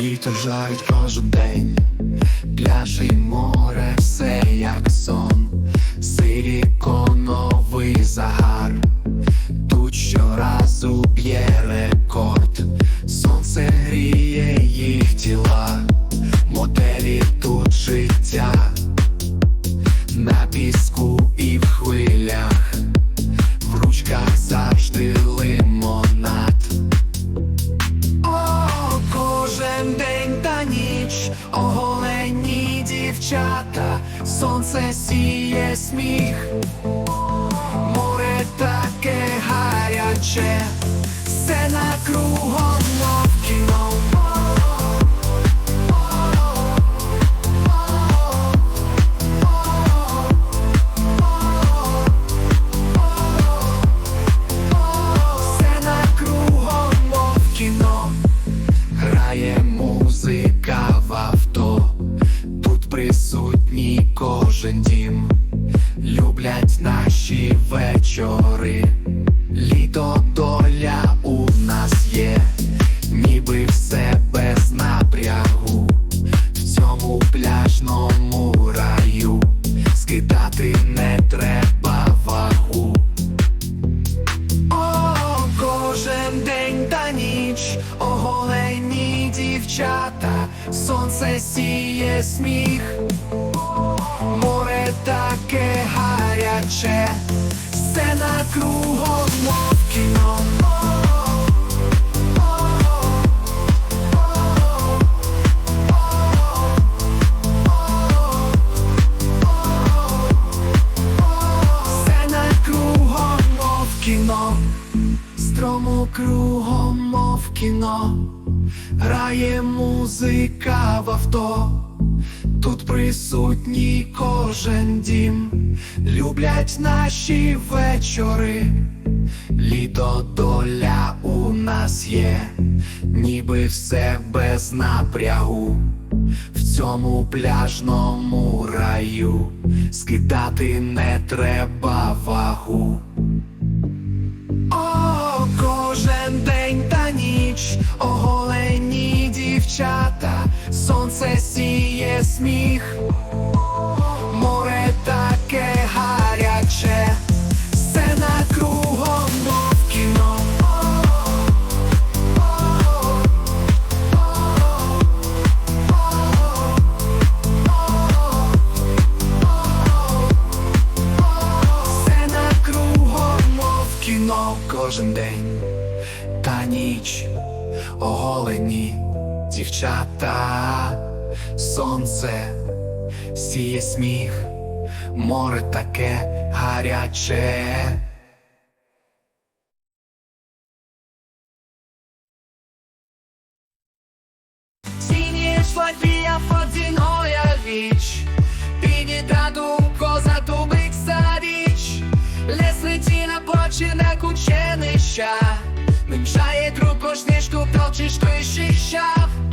Літо жарить кожен день, пляж і море, все як сон, силіконовий загар, тут щоразу б'є оголені дівчата, сонце сіє сміх, море таке гаряче, все на кругом, присутній кожен дім, люблять наші вечори, літо доля у нас є, ніби все без напрягу, в цьому пляжному раю, скидати не треба вагу. О, кожен день та ніч, оголені дівчата, сонце сіє сміх, море таке гаряче, сцена кругом, мов кіно. Кіно, строму кругом, мов кіно, грає музика в авто, тут присутній кожен дім, люблять наші вечори, літо доля у нас є, ніби все без напрягу. В цьому пляжному раю. Скидати не треба вагу. Сміх, море таке гаряче, сцена кругом, мов кіно. Сцена кругом, мов кіно. Кожен день та ніч оголені дівчата, сонце сіє сміх, море таке гаряче. Сінієш Латвія, Фодзіноя річ, підітаду коза тубик садіч, лес леті на починок ученища, Мимшає друг кошнишку, толчиш снова хай